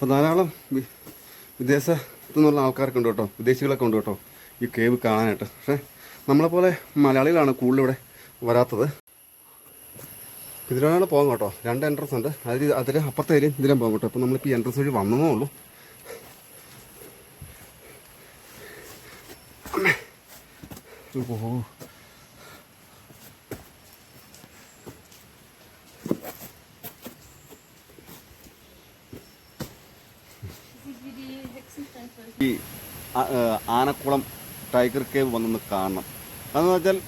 അപ്പോൾ ധാരാളം വിദേശത്തു നിന്നുള്ള ആൾക്കാരൊക്കെ ഉണ്ട് കേട്ടോ. വിദേശികളൊക്കെ ഉണ്ട് കേട്ടോ ഈ കേവ് കാണാനായിട്ട്. പക്ഷേ നമ്മളെപ്പോലെ മലയാളികളാണ് കൂടുതൽ ഇവിടെ വരാത്തത്. ഇതിലാണ് പോകാം കേട്ടോ. രണ്ട് എൻട്രൻസ് ഉണ്ട്. അതിൽ അതിൽ അപ്പുറത്തെ ഏരിയ ഇതിലും പോകാം കേട്ടോ. അപ്പോൾ നമ്മളിപ്പോൾ ഈ എൻട്രൻസ് വഴി വന്നതേ ഉള്ളൂ. ഓ. ഈ ആനക്കുളം ടൈഗർ കേവ് വന്നൊന്ന് കാണണം. അതെന്ന് വെച്ചാൽ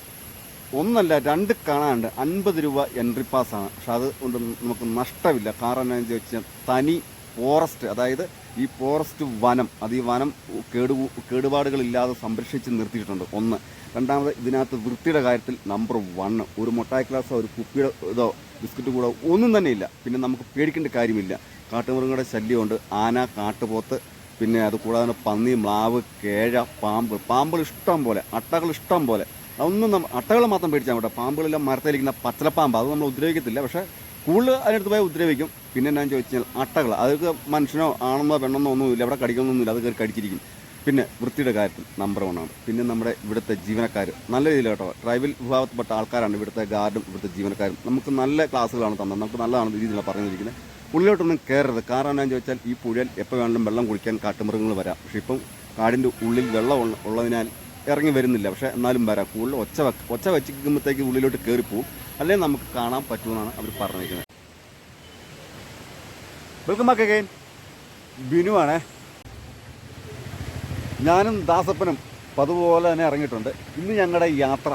ഒന്നല്ല രണ്ട് കാണാനുണ്ട്. അൻപത് രൂപ എൻട്രി പാസ്സാണ്. പക്ഷെ അത് കൊണ്ട് നമുക്ക് നഷ്ടമില്ല. കാരണം എന്താണെന്ന് ചോദിച്ചാൽ തനി ഫോറസ്റ്റ് അതായത് ഈ ഫോറസ്റ്റ് വനം അത് ഈ വനം കേടു കേടുപാടുകളില്ലാതെ സംരക്ഷിച്ച് നിർത്തിയിട്ടുണ്ട്. ഒന്ന്. രണ്ടാമത് ഇതിനകത്ത് വൃത്തിയുടെ കാര്യത്തിൽ നമ്പർ വണ്ണ് ഒരു മൊട്ടായ ക്ലാസ്സോ ഒരു കുപ്പിയുടെ ഇതോ ബിസ്ക്കറ്റ് കൂടോ ഒന്നും തന്നെ ഇല്ല. പിന്നെ നമുക്ക് പേടിക്കേണ്ട കാര്യമില്ല. കാട്ടുമൃഗങ്ങളുടെ ശല്യമുണ്ട്. ആന കാട്ടുപോത്ത് പിന്നെ അത് കൂടാതെ പന്നി മ്ലാവ് കേഴ പാമ്പ്. പാമ്പുകൾ ഇഷ്ടം പോലെ അട്ടകൾ ഇഷ്ടം പോലെ. അതൊന്നും നമ്മൾ അട്ടകൾ മാത്രം പേടിച്ചാൽ കേട്ടോ. പാമ്പുകളെല്ലാം മരത്തിലിരിക്കുന്ന പച്ചലപ്പാമ്പ്. അത് നമ്മൾ ഉപദ്രവിക്കത്തില്ല. പക്ഷേ കൂടുതൽ അതിനടുത്ത് പോയാൽ ഉദ്രവിക്കും പിന്നെ എന്നാന്ന് ചോദിച്ചു കഴിഞ്ഞാൽ അട്ടകൾ. അതൊക്കെ മനുഷ്യനോ ആണെന്നോ പെണ്ണെന്നോ ഒന്നുമില്ല. അവിടെ കടിക്കുന്നൊന്നുമില്ല. അത് കയറി കടിച്ചിരിക്കും. പിന്നെ വൃത്തിയുടെ കാര്യത്തിൽ നമ്പർ വൺ ആണ്. പിന്നെ നമ്മുടെ ഇവിടുത്തെ ജീവനക്കാർ. നല്ല രീതിയിൽ കേട്ടോ. ട്രൈബൽ വിഭാഗത്തിൽപ്പെട്ട ആൾക്കാരാണ് ഇവിടുത്തെ ഗാർഡും ഇവിടുത്തെ ജീവനക്കാരും. നമുക്ക് നല്ല ക്ലാസ്സുകളാണ് തന്നത്. നമുക്ക് നല്ലതാണ് രീതിയിലാണ് പറഞ്ഞിരിക്കുന്നത്. ഉള്ളിലോട്ടൊന്നും കയറരുത് കാരണം എന്താണെന്ന് ചോദിച്ചാൽ ഈ പുഴയിൽ എപ്പോൾ വേണമെങ്കിലും വെള്ളം കുടിക്കാൻ കാട്ടുമൃഗങ്ങൾ വരാം. പക്ഷേ ഇപ്പം കാടിന്റെ ഉള്ളിൽ വെള്ളം ഉള്ളതിനാൽ ഇറങ്ങി വരുന്നില്ല. പക്ഷേ എന്നാലും വരാം. കൂടുതൽ ഒച്ച വെക്ക ഒച്ച വെച്ചിരിക്കുമ്പോഴത്തേക്ക് ഉള്ളിലോട്ട് കയറിപ്പോവും അല്ലെങ്കിൽ നമുക്ക് കാണാൻ പറ്റുമെന്നാണ് അവർ പറഞ്ഞിരിക്കുന്നത്. വെൽക്കം ബാക്ക് അഗൈൻ ബിനു ആണേ. ഞാനും ദാസപ്പനും അതുപോലെ തന്നെ ഇറങ്ങിയിട്ടുണ്ട്. ഇന്ന് ഞങ്ങളുടെ യാത്ര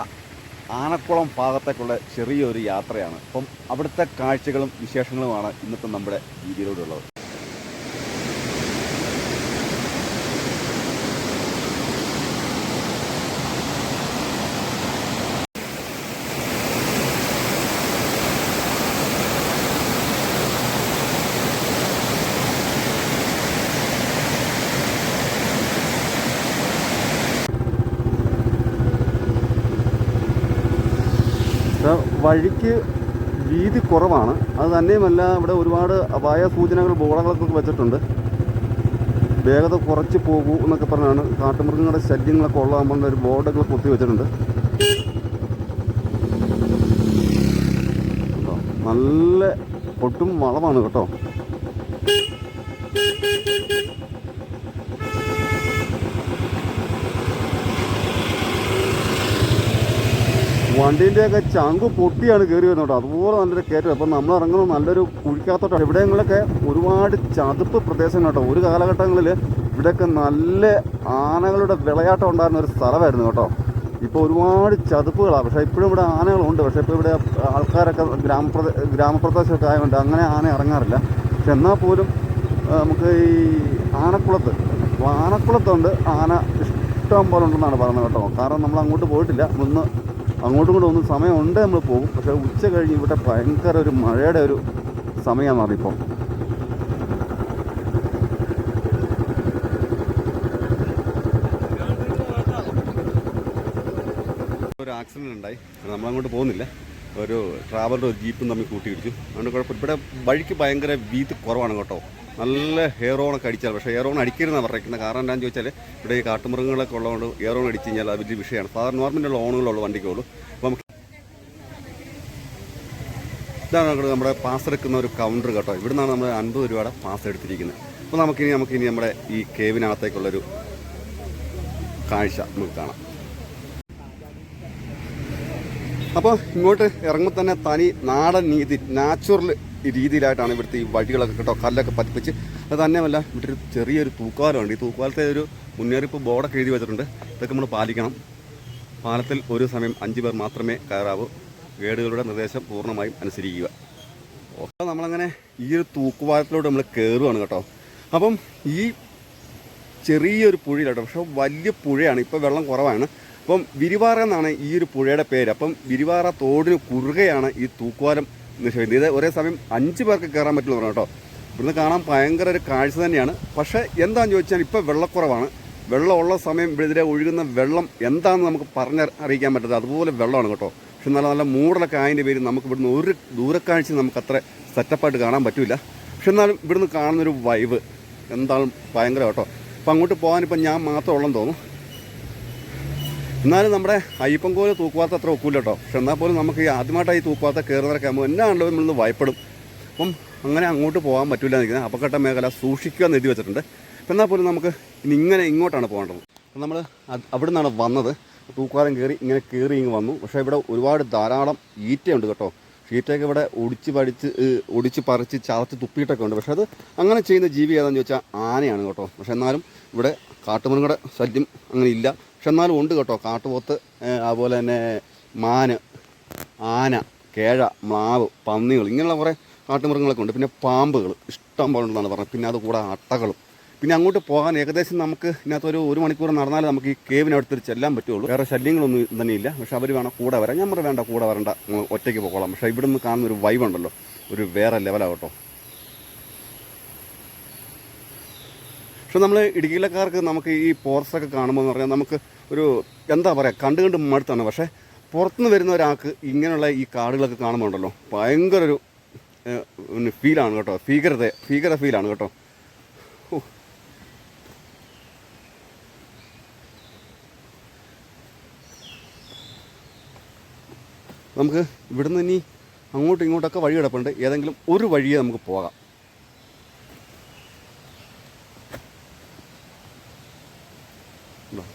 ആനക്കുളം ഭാഗത്തേക്കുള്ള ചെറിയൊരു യാത്രയാണ്. അപ്പം അവിടുത്തെ കാഴ്ചകളും വിശേഷങ്ങളുമാണ് ഇന്നത്തെ നമ്മുടെ വീഡിയോയിലൂടെ ഉള്ളത് പക്ഷേ വഴിക്ക് വീതി കുറവാണ്. അത് തന്നെയുമല്ല ഇവിടെ ഒരുപാട് അപായ സൂചനകൾ ബോർഡുകളൊക്കെ വെച്ചിട്ടുണ്ട്. വേഗത കുറച്ച് പോകൂ എന്നൊക്കെ പറഞ്ഞാണ് കാട്ടുമൃഗങ്ങളുടെ ശല്യങ്ങളൊക്കെ ഉള്ളതാകുമ്പോൾ ഒരു ബോർഡൊക്കെ കുത്തി വെച്ചിട്ടുണ്ട്. നല്ല ഒട്ടും വളമാണ് കേട്ടോ. വണ്ടീന്റെയൊക്കെ ചങ്ക് പൊട്ടിയാണ് കയറി വരുന്നത് കേട്ടോ. അതുപോലെ നല്ലൊരു കയറ്റം. അപ്പം നമ്മൾ ഇറങ്ങുന്നത് നല്ലൊരു കുഴിക്കകത്തോട്ടാണ്. ഇവിടെങ്ങളിലൊക്കെ ഒരുപാട് ചതുപ്പ് പ്രദേശങ്ങൾ കേട്ടോ. ഒരു കാലഘട്ടങ്ങളിൽ ഇവിടെയൊക്കെ നല്ല ആനകളുടെ വിളയാട്ടം ഉണ്ടായിരുന്ന ഒരു സ്ഥലമായിരുന്നു കേട്ടോ. ഇപ്പോൾ ഒരുപാട് ചതുപ്പുകളാണ്. പക്ഷേ ഇപ്പോഴും ഇവിടെ ആനകളുണ്ട്. പക്ഷേ ഇപ്പോൾ ഇവിടെ ആൾക്കാരൊക്കെ ഗ്രാമപ്രദേ ഗ്രാമപ്രദേശമൊക്കെ ആയതുകൊണ്ട് അങ്ങനെ ആന ഇറങ്ങാറില്ല. പക്ഷെ എന്നാൽ പോലും നമുക്ക് ഈ ആനക്കുളത്ത് ആനക്കുളത്തുണ്ട്. ആന ഇഷ്ടം പോലെ ഉണ്ടെന്നാണ് പറയുന്നത് കേട്ടോ. കാരണം നമ്മൾ അങ്ങോട്ട് പോയിട്ടില്ല. ഒന്ന് അങ്ങോട്ടും കൂടെ ഒന്നും സമയമുണ്ട് നമ്മൾ പോകും. പക്ഷേ ഉച്ച കഴിഞ്ഞ് ഇവിടെ ഭയങ്കര ഒരു മഴയുടെ ഒരു സമയമാണ് അതിപ്പോൾ ഒരു ആക്സിഡന്റ് ഉണ്ടായി. നമ്മളങ്ങോട്ട് പോകുന്നില്ല. ഒരു ട്രാവലറും ഒരു ജീപ്പും തമ്മിൽ കൂട്ടിയിടിച്ചു. അതുകൊണ്ട് കുഴപ്പമില്ല ഇവിടെ വഴിക്ക് ഭയങ്കര വീതി കുറവാണ് കേട്ടോ. നല്ല ഹെയർ ഓണൊക്കെ അടിച്ചാൽ പക്ഷേ ഹെയർ ഓൺ അടിക്കരുതെന്നാണ് പറഞ്ഞിരിക്കുന്നത് കാരണം എന്താണെന്ന് ചോദിച്ചാൽ ഇവിടെ ഈ കാട്ടുമൃഗങ്ങളൊക്കെ ഉള്ളതുകൊണ്ട് ഹെയർ ഓൺ അടിച്ച് കഴിഞ്ഞാൽ അത് വലിയ വിഷയമാണ്. സാധാരണ നോർമലുള്ള ഓണുകളുള്ള വണ്ടിക്കുള്ളൂ അപ്പം ഇതാണ് നമ്മുടെ പാസ് എടുക്കുന്ന ഒരു കൗണ്ടർ കേട്ടോ. ഇവിടുന്നാണ് നമ്മൾ അൻപത് രൂപയുടെ പാസ് എടുത്തിരിക്കുന്നത്. അപ്പോൾ നമുക്കിനി നമുക്കിനി നമ്മുടെ ഈ കേവിനകത്തേക്കുള്ളൊരു കാഴ്ച നമുക്ക് കാണാം. അപ്പോൾ ഇങ്ങോട്ട് ഇറങ്ങുമ്പോൾ തന്നെ തനി നാടൻ നീതി നാച്ചുറൽ രീതിയിലായിട്ടാണ് ഇവിടുത്തെ ഈ വഴികളൊക്കെ കേട്ടോ കല്ലൊക്കെ പതിപ്പിച്ച്. അത് തന്നെയല്ല ഇവിടെ ഒരു ചെറിയൊരു തൂക്കാലമുണ്ട് ഈ തൂക്കാലത്തെ ഒരു മുന്നറിയിപ്പ് ബോർഡൊക്കെ എഴുതി വെച്ചിട്ടുണ്ട്. ഇതൊക്കെ നമ്മൾ പാലിക്കണം. പാലത്തിൽ ഒരു സമയം അഞ്ച് പേർ മാത്രമേ കയറാവൂ. ഗൈഡുകളുടെ നിർദ്ദേശം പൂർണമായും അനുസരിക്കുക. ഒക്കെ നമ്മളങ്ങനെ ഈ ഒരു തൂക്കുപാലത്തിലൂടെ നമ്മൾ കയറുകയാണ് കേട്ടോ. അപ്പം ഈ ചെറിയൊരു പുഴയിലോട്ടോ പക്ഷേ വലിയ പുഴയാണ്. ഇപ്പോൾ വെള്ളം കുറവാണ്. അപ്പം വിരിവാറ എന്നാണ് ഈ ഒരു പുഴയുടെ പേര്. അപ്പം വിരിവാറ തോടിന് കുറുകയാണ് ഈ തൂക്കുവാലം നിക്ഷേപിക്കുന്നത്. ഇത് ഒരേ സമയം അഞ്ച് പേർക്ക് കയറാൻ പറ്റുമെന്ന് പറഞ്ഞു കേട്ടോ. ഇവിടുന്ന് കാണാൻ ഭയങ്കര ഒരു കാഴ്ച തന്നെയാണ്. പക്ഷേ എന്താണെന്ന് ചോദിച്ചാൽ ഇപ്പോൾ വെള്ളക്കുറവാണ്. വെള്ളമുള്ള സമയം ഇവിടെ ഒഴുകുന്ന വെള്ളം എന്താണെന്ന് നമുക്ക് പറഞ്ഞ അറിയിക്കാൻ പറ്റത്തില്ല. അതുപോലെ വെള്ളമാണ് കേട്ടോ. പക്ഷെ നല്ല നല്ല മൂടലൊക്കെ ആയതിന്റെ പേര് നമുക്ക് ഇവിടുന്ന് ഒരു ദൂരക്കാഴ്ച നമുക്ക് അത്ര സെറ്റപ്പായിട്ട് കാണാൻ പറ്റില്ല പക്ഷെ എന്നാലും ഇവിടുന്ന് കാണുന്നൊരു വൈവ് എന്താണ് ഭയങ്കര കേട്ടോ. അപ്പം അങ്ങോട്ട് പോകാനിപ്പം ഞാൻ മാത്രം ഉള്ളെന്ന് തോന്നുന്നു. എന്നാലും നമ്മുടെ അയ്യപ്പം കോൽ തൂക്കുവാത്ത അത്ര ഒക്കൂല കേട്ടോ പക്ഷെ എന്നാൽ പോലും നമുക്ക് ഈ ആദ്യമായിട്ടായി തൂക്കുവാത്ത കയറുന്നവരൊക്കെ ആകുമ്പോൾ എന്നാണല്ലോ നമ്മളിന്ന് ഭയപ്പെടും. അപ്പം അങ്ങനെ അങ്ങോട്ട് പോകാൻ പറ്റില്ല നിൽക്കുന്നത് അപകട മേഖല സൂക്ഷിക്കുക എന്ന് എഴുതി വെച്ചിട്ടുണ്ട്. എന്നാൽ പോലും നമുക്ക് ഇനി ഇങ്ങനെ ഇങ്ങോട്ടാണ് പോകേണ്ടത്. നമ്മൾ അവിടെ നിന്നാണ് വന്നത്. തൂക്കുവാലം കയറി ഇങ്ങനെ കയറി ഇങ്ങ് വന്നു. പക്ഷേ ഇവിടെ ഒരുപാട് ധാരാളം ഈറ്റയുണ്ട് കേട്ടോ. ഈറ്റയൊക്കെ ഇവിടെ ഒടിച്ച് പഠിച്ച് ഒടിച്ച് പറിച്ച് ചതച്ച് തുപ്പിയിട്ടൊക്കെ ഉണ്ട്. പക്ഷേ അത് അങ്ങനെ ചെയ്യുന്ന ജീവി ഏതാണെന്ന് ചോദിച്ചാൽ ആനയാണ് കേട്ടോ. പക്ഷേ എന്നാലും ഇവിടെ കാട്ടുമൃഗങ്ങളുടെ ശല്യം അങ്ങനെ ഇല്ല. പക്ഷെ എന്നാലും ഉണ്ട് കേട്ടോ. കാട്ടുപോത്ത് അതുപോലെ തന്നെ മാന് ആന കേഴ മ്ലാവ് പന്നികൾ ഇങ്ങനെയുള്ള കുറേ കാട്ടുമൃഗങ്ങളൊക്കെ ഉണ്ട്. പിന്നെ പാമ്പുകൾ ഇഷ്ടം പോലെ ഉണ്ടെന്നാണ് പറഞ്ഞത്. പിന്നെ അതുകൂടെ അട്ടകളും. പിന്നെ അങ്ങോട്ട് പോകാൻ ഏകദേശം നമുക്ക് ഇതിനകത്ത് ഒരു മണിക്കൂർ നടന്നാലേ നമുക്ക് ഈ കേവിനടുത്ത് ചെല്ലാൻ പറ്റുള്ളൂ. വേറെ ശല്യങ്ങളൊന്നും തന്നെ ഇല്ല. പക്ഷെ അവർ വേണം കൂടെ വരാം ഞാൻ വേണ്ട കൂടെ വരണ്ട ഒറ്റയ്ക്ക് പോകോളാം പക്ഷേ ഇവിടെ നിന്ന് കാണുന്ന ഒരു വൈബ് ഉണ്ടല്ലോ. ഒരു വേറെ ലെവലാണ് കേട്ടോ. പക്ഷെ നമ്മൾ ഇടുക്കിയിലക്കാർക്ക് നമുക്ക് ഈ പോർസൊക്കെ കാണുമ്പോൾ എന്ന് പറഞ്ഞാൽ നമുക്ക് ഒരു എന്താ പറയുക കണ്ടു കണ്ട് മടുത്താണ്. പക്ഷേ പുറത്തുനിന്ന് വരുന്ന ഒരാൾക്ക് ഇങ്ങനെയുള്ള ഈ കാടുകളൊക്കെ കാണുമ്പോൾ ഉണ്ടല്ലോ ഭയങ്കര ഒരു ഫീലാണ് കേട്ടോ. ഭീകരത ഭീകര ഫീലാണ് കേട്ടോ. നമുക്ക് ഇവിടുന്ന് ഇനി അങ്ങോട്ടും ഇങ്ങോട്ടൊക്കെ വഴി കിടപ്പുണ്ട് ഏതെങ്കിലും ഒരു വഴിയെ നമുക്ക് പോകാം.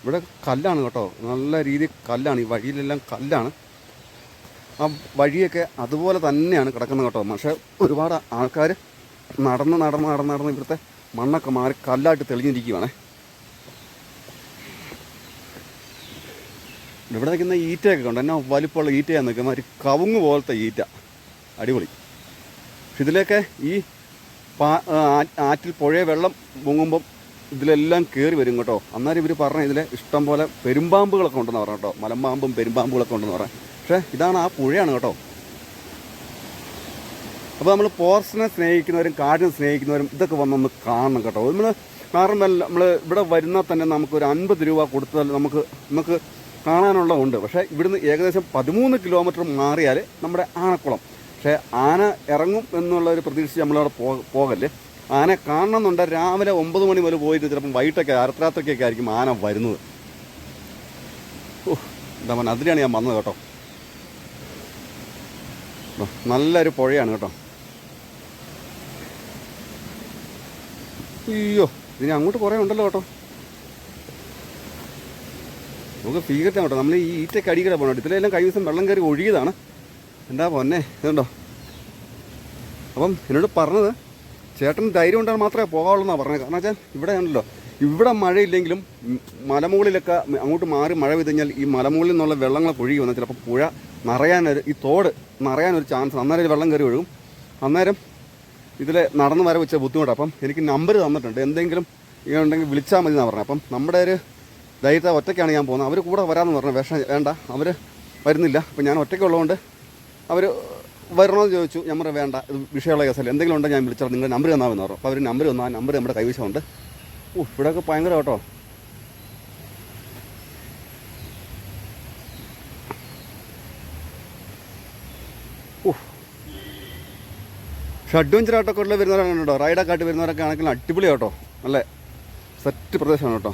ഇവിടെ കല്ലാണ് കേട്ടോ. നല്ല രീതിയിൽ കല്ലാണ്. ഈ വഴിയിലെല്ലാം കല്ലാണ്. ആ വഴിയൊക്കെ അതുപോലെ തന്നെയാണ് കിടക്കുന്നത് കേട്ടോ. പക്ഷേ ഒരുപാട് ആൾക്കാർ നടന്ന് നടന്ന് നടന്ന് നടന്ന് ഇവിടുത്തെ മണ്ണൊക്കെ മാറി കല്ലായിട്ട് തെളിഞ്ഞിരിക്കുവാണേ. ഇവിടെ നിൽക്കുന്ന ഈറ്റയൊക്കെ ഉണ്ട് എന്നാ വലിപ്പമുള്ള ഈറ്റയാണ് നിൽക്കുന്ന ഒരു കവുങ്ങ് പോലത്തെ ഈറ്റ. അടിപൊളി. ഇതിലേക്ക് ഈ പാ ആറ്റിൽ പുഴയ വെള്ളം പൊങ്ങുമ്പം ഇതിലെല്ലാം കയറി വരും കേട്ടോ. അന്നേരം ഇവർ പറഞ്ഞ ഇതിൽ ഇഷ്ടം പോലെ പെരുമ്പാമ്പുകളൊക്കെ ഉണ്ടെന്ന് പറഞ്ഞു കേട്ടോ. മലമ്പാമ്പും പെരുമ്പാമ്പുകളൊക്കെ ഉണ്ടെന്ന് പറയാം. പക്ഷേ ഇതാണ് ആ പുഴയാണ് കേട്ടോ. അപ്പോൾ നമ്മൾ പോർസിനെ സ്നേഹിക്കുന്നവരും കാടിനെ സ്നേഹിക്കുന്നവരും ഇതൊക്കെ വന്നൊന്ന് കാണണം കേട്ടോ. നമ്മൾ കാരണം നമ്മൾ ഇവിടെ വരുന്നാൽ തന്നെ നമുക്ക് ഒരു അൻപത് രൂപ കൊടുത്താൽ നമുക്ക് നമുക്ക് കാണാനുള്ള ഉണ്ട്. പക്ഷേ ഇവിടുന്ന് ഏകദേശം പതിമൂന്ന് കിലോമീറ്റർ മാറിയാൽ നമ്മുടെ ആനക്കുളം. പക്ഷേ ആന ഇറങ്ങും എന്നുള്ള ഒരു പ്രതീക്ഷിച്ച് നമ്മളവിടെ പോകല്ലേ ആന കാണണമെന്നുണ്ട് രാവിലെ ഒമ്പത് മണി മുതൽ പോയിട്ട് ചിലപ്പം വൈകിട്ടൊക്കെ അർദ്ധരാത്രിക്കൊക്കെ ആയിരിക്കും ആന വരുന്നത്. ഓ എന്താ അതിനാണ് ഞാൻ വന്നത് കേട്ടോ. നല്ലൊരു പുഴയാണ് കേട്ടോ. അയ്യോ ഇതിന് അങ്ങോട്ട് കുറേ ഉണ്ടല്ലോ കേട്ടോ. നമുക്ക് ഫീകറ്റാൻ കേട്ടോ നമ്മൾ ഈ ഈറ്റയ്ക്ക് അടിക്കട പോകണം. ഇതിലെല്ലാം കഴിഞ്ഞ ദിവസം വെള്ളം കയറി ഒഴുകിയതാണ്. എന്താ പൊന്നെ ഇതുണ്ടോ? അപ്പം എന്നോട് പറഞ്ഞത് ചേട്ടൻ ധൈര്യം ഉണ്ടാകാൻ മാത്രമേ പോകാവുള്ളൂ എന്നാണ് പറഞ്ഞത്. കാരണം വെച്ചാൽ ഇവിടെ ആണല്ലോ ഇവിടെ മഴയില്ലെങ്കിലും മലമുകളിലൊക്കെ അങ്ങോട്ട് മാറി മഴ പെയ്ത് കഴിഞ്ഞാൽ ഈ മലമുകളിൽ നിന്നുള്ള വെള്ളങ്ങളൊക്കെ ഒഴുകി വന്നാൽ ചിലപ്പോൾ പുഴ നിറയാനൊരു ഈ തോട് നിറയാനൊരു ചാൻസ് അന്നേരം വെള്ളം കയറി ഒഴുകും. അന്നേരം ഇതിൽ നടന്ന് വരെ വെച്ച ബുദ്ധിമുട്ടാണ്. അപ്പം എനിക്ക് നമ്പർ തന്നിട്ടുണ്ട്. എന്തെങ്കിലും ഇങ്ങനെ ഉണ്ടെങ്കിൽ വിളിച്ചാൽ മതി എന്നാണ് പറഞ്ഞത്. അപ്പം നമ്മുടെ ഒരു ധൈര്യത്തെ ഒറ്റയ്ക്കാണ് ഞാൻ പോകുന്നത്. അവർ കൂടെ വരാമെന്ന് പറഞ്ഞു. പക്ഷേ വേണ്ട. അവർ വരുന്നില്ല. അപ്പം ഞാൻ ഒറ്റയ്ക്കുള്ളതുകൊണ്ട് അവർ വരണമെന്ന് ചോദിച്ചു. ഞാൻ പറഞ്ഞു വേണ്ട ഇത് വിഷയമുള്ള കേസല്ല. എന്തെങ്കിലും ഉണ്ടെങ്കിൽ ഞാൻ വിളിച്ചാൽ നിങ്ങളുടെ നമ്പർ തന്നാമെന്ന് പറഞ്ഞു. അപ്പോൾ അവർ നമ്പർ തന്നു ആ നമ്പർ നമ്മുടെ കൈവശമുണ്ട്. ഓ ഇവിടെയൊക്കെ ഭയങ്കര കേട്ടോ. അഡ്വഞ്ചർ ആയിട്ടൊക്കെ ഉള്ള വരുന്നവരാണ് കേട്ടോ. റൈഡൊക്കെ ആയിട്ട് വരുന്നവരൊക്കെ ആണെങ്കിൽ അടിപൊളി കേട്ടോ. നല്ല സെറ്റ് പ്രദേശമാണ് കേട്ടോ.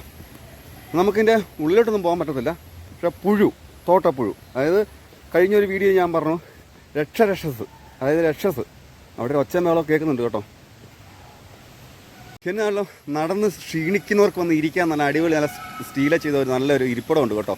നമുക്കിതിന്റെ ഉള്ളിലോട്ടൊന്നും പോകാൻ പറ്റത്തില്ല. പക്ഷേ പുഴു തോട്ടപ്പുഴു. അതായത് കഴിഞ്ഞൊരു വീഡിയോ ഞാൻ പറഞ്ഞു. രക്ഷരക്ഷസ്. അതായത് രക്ഷസ്. അവിടെ ഒച്ച ഒച്ചമേളം കേൾക്കുന്നുണ്ട് കേട്ടോ. പിന്നെയാണല്ലോ നടന്ന് ക്ഷീണിക്കുന്നവർക്ക് വന്ന് ഇരിക്കാൻ നല്ല അടിപൊളി നല്ല സ്റ്റീല ചെയ്ത ഒരു നല്ലൊരു ഇരിപ്പിടം ഉണ്ട് കേട്ടോ.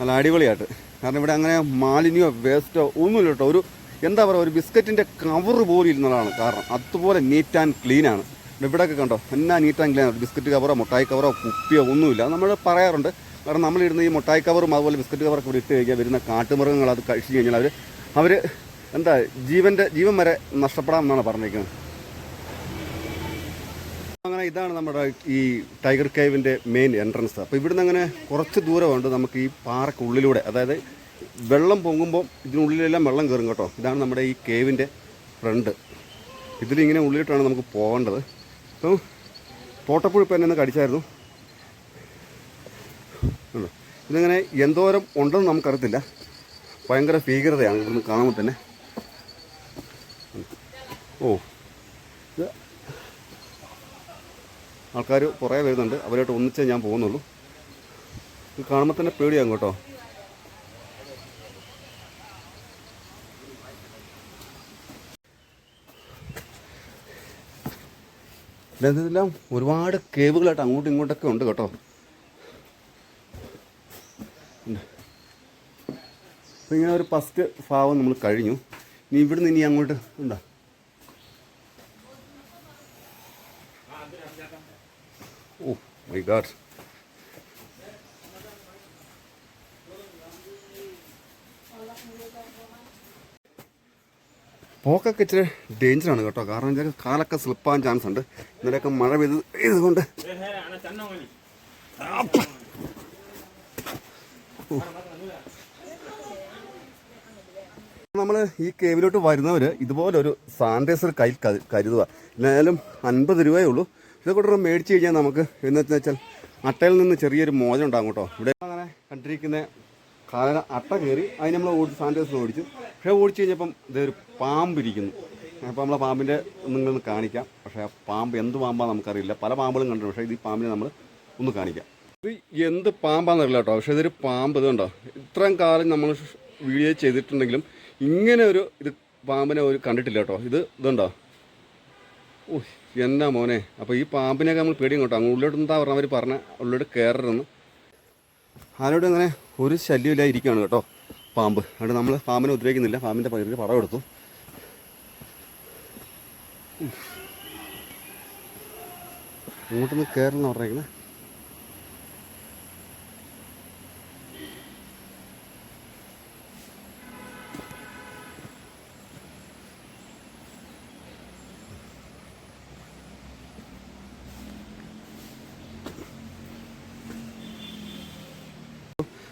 നല്ല അടിപൊളിയായിട്ട്. കാരണം ഇവിടെ അങ്ങനെ മാലിന്യോ വേസ്റ്റോ ഒന്നുമില്ല കേട്ടോ. ഒരു എന്താ പറയുക ഒരു ബിസ്ക്കറ്റിന്റെ കവർ പോലും ഇരുന്നതാണ് കാരണം. അതുപോലെ നീറ്റ് ആൻഡ് ആണ്. ഇവിടെയൊക്കെ കണ്ടോ? എന്നാ നീറ്റ് ആൻഡ് ആണ്? ബിസ്ക്കറ്റ് കവറോ മുട്ടായി കവറോ കുപ്പിയോ ഒന്നുമില്ല. നമ്മൾ പറയാറുണ്ട് കാരണം നമ്മളിടുന്ന ഈ മുട്ടായി കവറും അതുപോലെ ബിസ്ക്കറ്റ് കവറൊക്കെ ഇവിടെ ഇട്ട് കഴിഞ്ഞാൽ വരുന്ന കാട്ടുമൃഗങ്ങൾ അത് കഴിച്ചു കഴിഞ്ഞാൽ അവർ അവർ എന്താ ജീവന്റെ ജീവൻ വരെ നഷ്ടപ്പെടാം എന്നാണ് പറഞ്ഞിരിക്കുന്നത്. അങ്ങനെ ഇതാണ് നമ്മുടെ ഈ ടൈഗർ കേവിന്റെ മെയിൻ എൻട്രൻസ് അപ്പോൾ ഇവിടുന്ന് അങ്ങനെ കുറച്ച് ദൂരമുണ്ട് നമുക്ക് ഈ പാറക്കുള്ളിലൂടെ അതായത് വെള്ളം പൊങ്ങുമ്പോൾ ഇതിനുള്ളിലെല്ലാം വെള്ളം കയറും കേട്ടോ. ഇതാണ് നമ്മുടെ ഈ കേവിന്റെ ഫ്രണ്ട് ഇതിലിങ്ങനെ ഉള്ളിലോട്ടാണ് നമുക്ക് പോകേണ്ടത്. അപ്പം തോട്ടപ്പുഴ ഇപ്പം എന്നെ കടിച്ചായിരുന്നു. ഇതിങ്ങനെ എന്തോരം ഉണ്ടെന്ന് നമുക്കറിയത്തില്ല. ഭയങ്കര ഭീകരതയാണ് ഇവിടുന്ന് കാണുമ്പോൾ തന്നെ. ഓ. ആൾക്കാർ കുറേ വരുന്നുണ്ട്. അവരായിട്ട് ഒന്നിച്ചേ ഞാൻ പോകുന്നുള്ളൂ. ഇത് കാണുമ്പോൾ തന്നെ പേടിയാകും കേട്ടോ. ഇതെല്ലാം ഒരുപാട് കേവുകളായിട്ട് അങ്ങോട്ടും ഇങ്ങോട്ടൊക്കെ ഉണ്ട് കേട്ടോ. അപ്പോൾ ഇങ്ങനെ ഒരു ഫസ്റ്റ് ഭാവം നമ്മൾ കഴിഞ്ഞു. ഇനി ഇവിടുന്ന് ഇനി അങ്ങോട്ട് ഉണ്ടോ ഓ മൈ ഗാഡ് പോക്കൊക്കെ ഇച്ചിരി ഡേഞ്ചറാണ് കേട്ടോ. കാരണം വെച്ചാൽ കാലൊക്കെ സ്ലിപ്പാൻ ചാൻസ് ഉണ്ട്. ഇന്നലെയൊക്കെ മഴ പെയ്ത് ഇതുകൊണ്ട്. നമ്മൾ ഈ കേവിലോട്ട് വരുന്നവർ ഇതുപോലെ ഒരു സാനിറ്റൈസർ കയ്യിൽ കരു- കരുതുക. എന്നാലും അൻപത് രൂപയേ ഉള്ളൂ. ഇതൊക്കെ മേടിച്ച് കഴിഞ്ഞാൽ നമുക്ക് എന്ന് വെച്ചാൽ അട്ടയിൽ നിന്ന് ചെറിയൊരു മോചനം ഉണ്ടാകും കേട്ടോ. ഇവിടെ അങ്ങനെ കണ്ടിരിക്കുന്ന കാല അട്ട കയറി അതിന് നമ്മൾ ഓടിച്ച് സാനിറ്റൈസർ ഓടിച്ചു പക്ഷേ ഓടിച്ച് കഴിഞ്ഞപ്പം ഇതൊരു പാമ്പ് ഇരിക്കുന്നു. അപ്പോൾ നമ്മളെ പാമ്പിന്റെ നിങ്ങളൊന്ന് കാണിക്കാം. പക്ഷേ ആ പാമ്പ് എന്ത് പാമ്പാണെന്ന് നമുക്കറിയില്ല. പല പാമ്പുകളും കണ്ടിട്ടുണ്ട്. പക്ഷേ ഈ പാമ്പിനെ നമ്മൾ ഒന്ന് കാണിക്കാം. ഇത് എന്ത് പാമ്പാണെന്നറിയില്ല കേട്ടോ. പക്ഷേ ഇതൊരു പാമ്പ് ഇതുണ്ടോ? ഇത്രയും കാലം നമ്മൾ വീഡിയോ ചെയ്തിട്ടുണ്ടെങ്കിലും ഇങ്ങനെ ഒരു ഇത് പാമ്പിനെ ഒരു കണ്ടിട്ടില്ല കേട്ടോ. ഇത് ഇതുണ്ടോ? ഓ എന്നാ മോനെ. അപ്പോൾ ഈ പാമ്പിനെയൊക്കെ നമ്മൾ പേടിയും കേട്ടോ. അങ്ങ് ഉള്ളിലോട്ട് എന്താ പറഞ്ഞാൽ അവർ പറഞ്ഞ ഉള്ളിലോട്ട് കയറരുന്ന് ആരോടും അങ്ങനെ ഒരു ശല്യമില്ല ഇരിക്കുകയാണ് കേട്ടോ പാമ്പ്. അതുകൊണ്ട് നമ്മൾ പാമ്പിനെ ഉദ്രവിക്കുന്നില്ല. പാമ്പിന്റെ പകുതി പടം എടുത്തു. ഇങ്ങോട്ടൊന്ന് കയറുന്ന പറഞ്ഞേക്കുന്നത്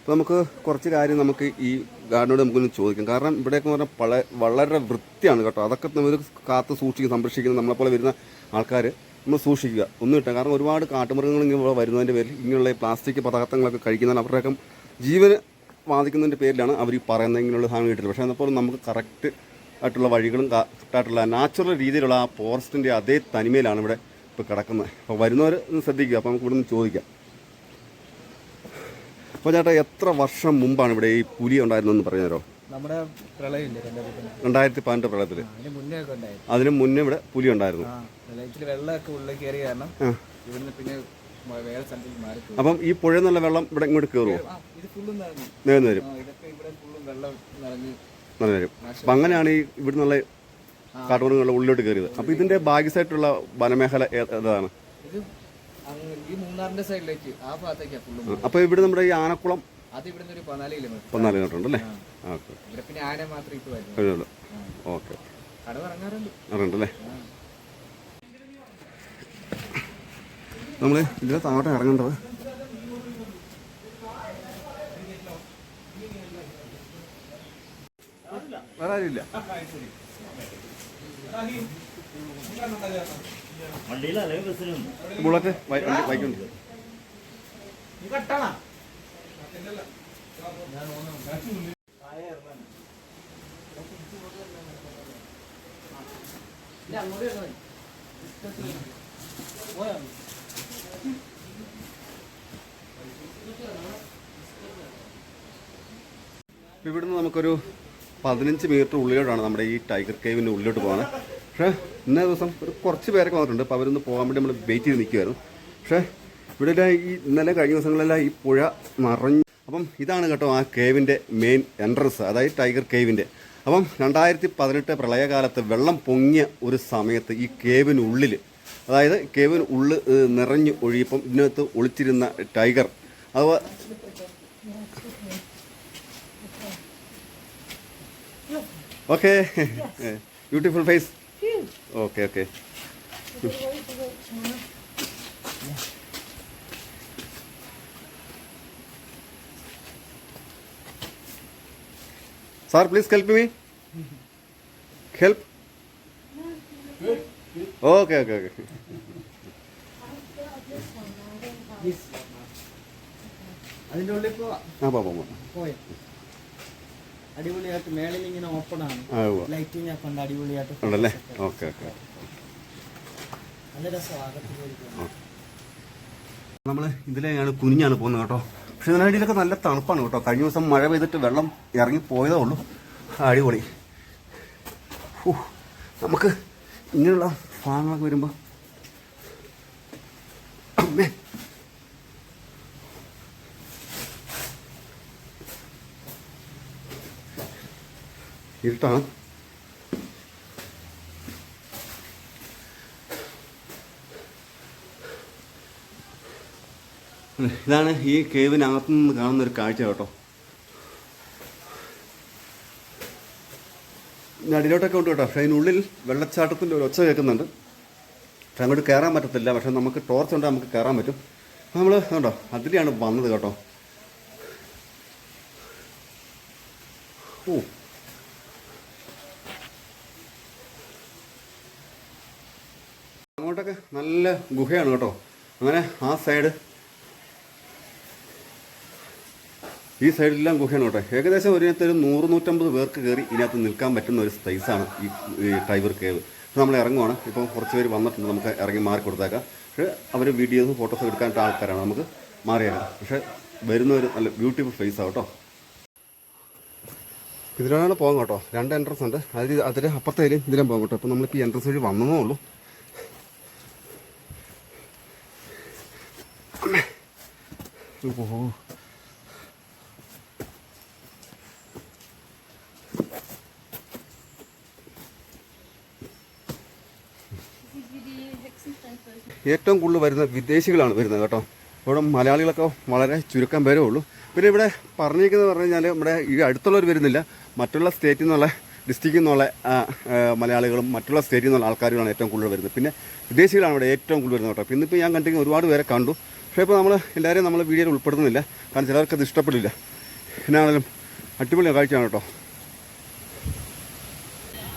അപ്പോൾ നമുക്ക് കുറച്ച് കാര്യം നമുക്ക് ഈ ഗാർഡിനോട് നമുക്കൊന്ന് ചോദിക്കാം. കാരണം ഇവിടെയൊക്കെ പറഞ്ഞാൽ പല വളരെ വൃത്തിയാണ് കേട്ടോ. അതൊക്കെ നമ്മൾ കാത്ത് സൂക്ഷിക്കുക സംരക്ഷിക്കുന്ന നമ്മളെപ്പോലെ വരുന്ന ആൾക്കാർ നമ്മൾ സൂക്ഷിക്കുക. ഒന്നും കിട്ടാം കാരണം ഒരുപാട് കാട്ടുമൃഗങ്ങൾ ഇങ്ങനെ വരുന്നതിന്റെ പേരിൽ ഇങ്ങനെയുള്ള പ്ലാസ്റ്റിക് പദാർത്ഥങ്ങളൊക്കെ കഴിക്കുന്നതിന് അവരുടെയൊക്കെ ജീവന് ബാധിക്കുന്നതിന്റെ പേരിലാണ് അവർ ഈ പറയുന്നത് ഇങ്ങനെയുള്ള സാധനം കിട്ടില്ല പക്ഷേ എന്നപ്പോൾ നമുക്ക് കറക്റ്റ് ആയിട്ടുള്ള വഴികളും കറക്റ്റായിട്ടുള്ള നാച്ചുറൽ രീതിയിലുള്ള ആ ഫോറസ്റ്റിന്റെ അതേ തനിമയിലാണ് ഇവിടെ ഇപ്പോൾ കിടക്കുന്നത്. അപ്പോൾ വരുന്നവർ ശ്രദ്ധിക്കുക. അപ്പോൾ നമുക്ക് ഇവിടെ നിന്ന് ചോദിക്കാം. അപ്പോൾ ചേട്ടാ എത്ര വർഷം മുമ്പാണ് ഇവിടെ ഈ പുലി ഉണ്ടായിരുന്നെന്ന് പറഞ്ഞുതരോ? നമ്മുടെ പ്രളയമില്ലേ രണ്ടായിരത്തി പതിനെട്ട് പ്രളയത്തിൽ അതിന് മുന്നേ ഇവിടെ പുലി ഉണ്ടായിരുന്നു. ആ പ്രളയത്തിൽ വെള്ളമൊക്കെ ഉള്ളിൽ കാരണം. ഇവിടുന്ന് പിന്നെ അപ്പം ഈ പുഴ നല്ല വെള്ളം ഇവിടെ ഇങ്ങോട്ട് കയറുമോ നിറഞ്ഞു. വരും. നിറഞ്ഞ് വരും. അപ്പം അങ്ങനെയാണ് ഈ ഇവിടെ നല്ല കാട്ടുമൃഗങ്ങളുടെ ഉള്ളിലോട്ട് കയറിയത്. അപ്പോൾ ഇതിന്റെ ഭാഗ്യസായിട്ടുള്ള വനമേഖല ഏതാണ്? ഈ മൂന്നാറിന്റെ സൈഡിലേക്ക് ആ ഭാഗത്തേക്കാണ് ഫുള്ളും അപ്പോൾ ഇവിടെ നമ്മുടെ ഈ ആനക്കുളം അത് ഇവിടുന്ന് ഒരു പതിനാല് കിലോമീറ്റർ പതിനാല് കിലോമീറ്റർ ഉണ്ടല്ലേ? ഓക്കെ. ഇവിടെ പിന്നെ ആന മാത്രം ഇട്ട് വരുന്നു കഴിഞ്ഞല്ലോ ഓക്കെ. കടവ് ഇറങ്ങാറുണ്ട്. അറിയണ്ടല്ലേ നമ്മൾ ഇതിനകത്ത് അങ്ങോട്ട് ഇറങ്ങേണ്ടത്? വേറെ ആരുമില്ല. ഇവിടുന്ന് നമുക്കൊരു പതിനഞ്ച് മീറ്റർ ഉള്ളിലോട്ടാണ് നമ്മുടെ ഈ ടൈഗർ കേവിന്റെ ഉള്ളിലോട്ട് പോകുന്നത് പക്ഷേ ഇന്നേ ദിവസം ഒരു കുറച്ച് പേരൊക്കെ വന്നിട്ടുണ്ട്. അപ്പോൾ അവരൊന്ന് പോകാൻ വേണ്ടി നമ്മൾ വെയിറ്റ് ചെയ്ത് നിൽക്കുമായിരുന്നു പക്ഷേ ഇവിടെ ഈ ഇന്നലെ കഴിഞ്ഞ ദിവസങ്ങളിലെല്ലാം ഈ പുഴ നിറഞ്ഞു അപ്പം ഇതാണ് കേട്ടോ ആ കേവിന്റെ മെയിൻ എൻട്രൻസ് അതായത് ടൈഗർ കേവിന്റെ അപ്പം രണ്ടായിരത്തി പതിനെട്ട് പ്രളയകാലത്ത് വെള്ളം പൊങ്ങിയ ഒരു സമയത്ത് ഈ കേവിനുള്ളിൽ അതായത് കേവിന് ഉള്ളിൽ നിറഞ്ഞു ഒഴിയപ്പം ഇതിനകത്ത് ഒളിച്ചിരുന്ന ടൈഗർ അത് okay beautiful face okay okay sir please help me help okay okay okay അതിന്റെ ഉള്ളിൽ പോവാ ആ പോവാം പോവാം പോയി അടിപൊളിയായിട്ട് മേളിൽ ഇങ്ങനെ ഓപ്പൺ ആണ്. ലൈറ്റിംഗ് ഒക്കെ ഉണ്ട് അടിപൊളിയായിട്ട് ഉണ്ടല്ലേ? ഓക്കെ ഓക്കെ നല്ല രസം അകത്ത് നമ്മൾ ഇതിലെയാണ് കുനിഞ്ഞാണ് പോകുന്നത് കേട്ടോ. പക്ഷെ ഇതിനടിയിലൊക്കെ നല്ല തണുപ്പാണ് കേട്ടോ. കഴിഞ്ഞ ദിവസം മഴ പെയ്തിട്ട് വെള്ളം ഇറങ്ങി പോയതേ ഉള്ളൂ. അടിപൊളി. നമുക്ക് ഇങ്ങനെയുള്ള ഭാഗങ്ങളൊക്കെ വരുമ്പോൾ അമ്മേ ഇരുട്ടാണ്. ഇതാണ് ഈ കേവിനകത്തു നിന്ന് കാണുന്ന ഒരു കാഴ്ച കേട്ടോ. അടിയിലോട്ടൊക്കെ ഉണ്ട് കേട്ടോ. പക്ഷേ അതിനുള്ളിൽ വെള്ളച്ചാട്ടത്തിന്റെ ഒരു ഒച്ച കേൾക്കുന്നുണ്ട്. പക്ഷെ അങ്ങോട്ട് കയറാൻ പറ്റത്തില്ല. പക്ഷെ നമുക്ക് ടോർച്ച് ഉണ്ടെങ്കിൽ നമുക്ക് കയറാൻ പറ്റും. നമ്മൾ കണ്ടോ അതിലെയാണ് വന്നത് കേട്ടോ. ഓ അങ്ങോട്ടൊക്കെ നല്ല ഗുഹയാണ് കേട്ടോ. അങ്ങനെ ആ സൈഡ് ഈ സൈഡിലെല്ലാം ഗുഹയാണ് കേട്ടോ. ഏകദേശം ഒരിനകത്ത് ഒരു നൂറ് നൂറ്റമ്പത് പേർക്ക് കയറി ഇതിനകത്ത് നിൽക്കാൻ പറ്റുന്ന ഒരു സ്പേസാണ് ഈ ടൈഗർ കേവ് നമ്മൾ ഇറങ്ങുവാണ്. ഇപ്പോൾ കുറച്ച് പേര് വന്നിട്ടുണ്ട്. നമുക്ക് ഇറങ്ങി മാറി കൊടുത്തേക്കാം. പക്ഷേ അവർ വീഡിയോസ് ഫോട്ടോസ് എടുക്കാനായിട്ട് ആൾക്കാരാണ്. നമുക്ക് മാറിയേക്കാം പക്ഷേ വരുന്ന ഒരു നല്ല ബ്യൂട്ടിഫുൾ ഫേസാണ് കേട്ടോ. ഇതിലാണ് പോകാം കേട്ടോ. രണ്ട് എൻട്രൻസ് ഉണ്ട്. അതിൽ അതിൽ അപ്പുറത്തേലും ഇതിലും പോകാം കേട്ടോ. അപ്പോൾ നമ്മളിപ്പോൾ ഈ എൻട്രൻസ് വഴി വന്നതേ ഉള്ളൂ. ഓഹോ ഏറ്റവും കൂടുതൽ വരുന്ന വിദേശികളാണ് വരുന്നത് കേട്ടോ. ഇവിടെ മലയാളികളൊക്കെ വളരെ ചുരുക്കം പേരേ ഉള്ളൂ. പിന്നെ ഇവിടെ പറഞ്ഞിരിക്കുന്നത് പറഞ്ഞു കഴിഞ്ഞാൽ നമ്മുടെ ഈ അടുത്തുള്ളവർ വരുന്നില്ല. മറ്റുള്ള സ്റ്റേറ്റിൽ നിന്നുള്ള ഡിസ്ട്രിക്റ്റിൽ നിന്നുള്ള മലയാളികളും മറ്റുള്ള സ്റ്റേറ്റിൽ നിന്നുള്ള ആൾക്കാരുമാണ് ഏറ്റവും കൂടുതൽ വരുന്നത്. പിന്നെ വിദേശികളാണ് ഇവിടെ ഏറ്റവും കൂടുതൽ വരുന്നത് കേട്ടോ. പിന്നെ ഇപ്പോൾ ഞാൻ കണ്ടിരിക്കുന്ന ഒരുപാട് പേരെ കണ്ടു. പക്ഷേ ഇപ്പോൾ നമ്മൾ എല്ലാവരെയും നമ്മൾ വീഡിയോയിൽ ഉൾപ്പെടുത്തുന്നില്ല. കാരണം ചിലർക്ക് അത് ഇഷ്ടപ്പെടില്ല. എന്നാണെങ്കിലും അടിപൊളി കാഴ്ചയാണ് കേട്ടോ.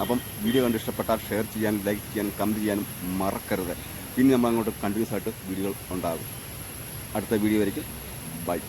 അപ്പം വീഡിയോ കണ്ട് ഇഷ്ടപ്പെട്ടാൽ ഷെയർ ചെയ്യാനും ലൈക്ക് ചെയ്യാനും കമന്റ് ചെയ്യാനും മറക്കരുത്. പിന്നെ നമ്മൾ അങ്ങോട്ട് കണ്ടിന്യൂസ് ആയിട്ട് വീഡിയോകൾ ഉണ്ടാകും. അടുത്ത വീഡിയോ വരയ്ക്കും ബൈ.